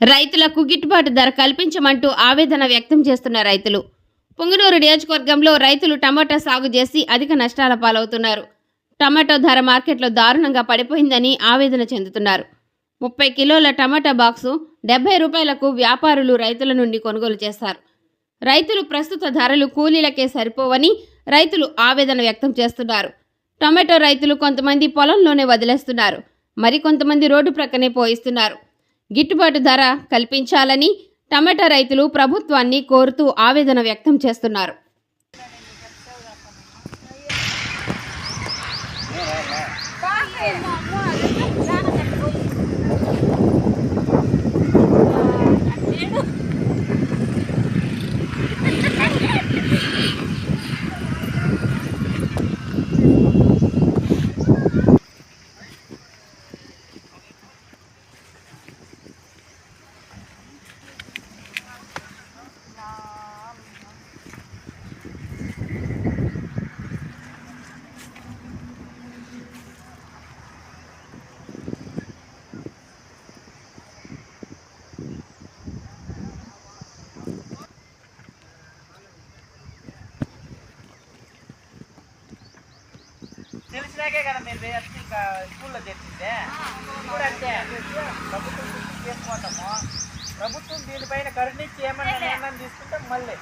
రైతులకు గిట్టుబాటు ధర కల్పించమంటూ ఆవేదన వ్యక్తం చేస్తున్న రైతులు. పుంగనూరు నియోజకవర్గంలో రైతులు టమాటా సాగు చేసి అధిక నష్టాల పాలవుతున్నారు. టమాటో ధర మార్కెట్లో దారుణంగా పడిపోయిందని ఆవేదన చెందుతున్నారు. ముప్పై కిలోల టమాటా బాక్సు డెబ్బై రూపాయలకు వ్యాపారులు రైతుల నుండి కొనుగోలు చేస్తారు రైతులు ప్రస్తుత ధరలు కూలీలకే సరిపోవని రైతులు ఆవేదన వ్యక్తం చేస్తున్నారు. టమాటో రైతులు కొంతమంది పొలంలోనే వదిలేస్తున్నారు. మరికొంతమంది రోడ్డు ప్రక్కనే పోయిస్తున్నారు. గిట్టుబాటు ధర కల్పించాలని టమాటా రైతులు ప్రభుత్వాన్ని కోరుతూ ఆవేదన వ్యక్తం చేస్తున్నారు. తెలిసినాకే కదా మీరు వేస్తే ఇంకా స్కూల్లో తెచ్చిందే ఇప్పుడు అంతే. ప్రభుత్వం చేసుకుంటాము ప్రభుత్వం దీనిపైన కరుణించి ఏమన్నా నిర్ణయం తీసుకుంటే మళ్ళీ.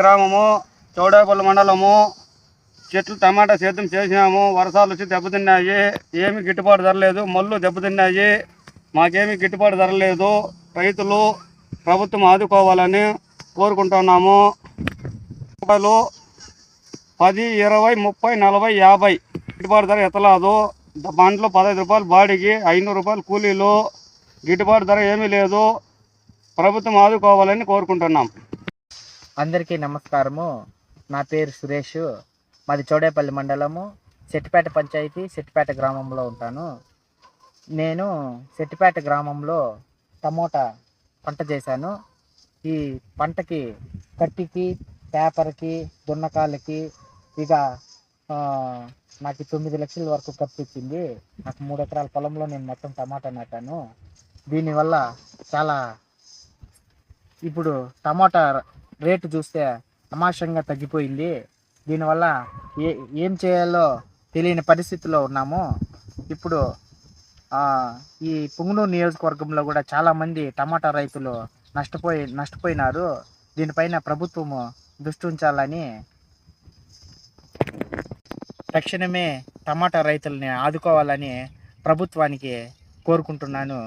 గ్రామము చౌడాపల్లి మండలము చెట్లు టమాటా సేద్యం చేసినాము వర్షాలు వచ్చి దెబ్బతిన్నాయి ఏమి గిట్టుబాటు ధరలేదు మళ్ళు దెబ్బతిన్నాయి మాకేమి గిట్టుబాటు ధర లేదు రైతులు ప్రభుత్వం ఆదుకోవాలని కోరుకుంటున్నాము రూపాయలు పది ఇరవై ముప్పై నలభై యాభై గిట్టుబాటు ధర ఎత్తలేదు. బండ్లు పదహైదు రూపాయలు బాడీకి ఐనూరు రూపాయలు కూలీలు గిట్టుబాటు ధర ఏమీ లేదు. ప్రభుత్వం ఆదుకోవాలని కోరుకుంటున్నాం. అందరికీ నమస్కారము. నా పేరు సురేష్. మాది చౌడేపల్లి మండలము. సెట్టిపేట పంచాయతీ సెట్టిపేట గ్రామంలో ఉంటాను. నేను సెట్టిపేట గ్రామంలో టమోటా పంట చేశాను. ఈ పంటకి కట్టికి పేపర్కి దున్నకాలకి ఇక నాకు తొమ్మిది లక్షల వరకు ఖర్చు వచ్చింది. నాకు మూడు ఎకరాల పొలంలో నేను మొత్తం టమాటా నాటాను. దీనివల్ల చాలా ఇప్పుడు టమాటా రేటు చూస్తే అమాషంగా తగ్గిపోయింది. దీనివల్ల ఏ ఏం చేయాలో తెలియని పరిస్థితిలో ఉన్నాము. ఇప్పుడు ఈ పుంగనూరు నియోజకవర్గంలో కూడా చాలామంది టమాటా రైతులు నష్టపోయి నష్టపోయినారు. దీనిపైన ప్రభుత్వము దృష్టి ఉంచాలని తక్షణమే టమాటా రైతుల్ని ఆదుకోవాలని ప్రభుత్వానికి కోరుకుంటున్నాను.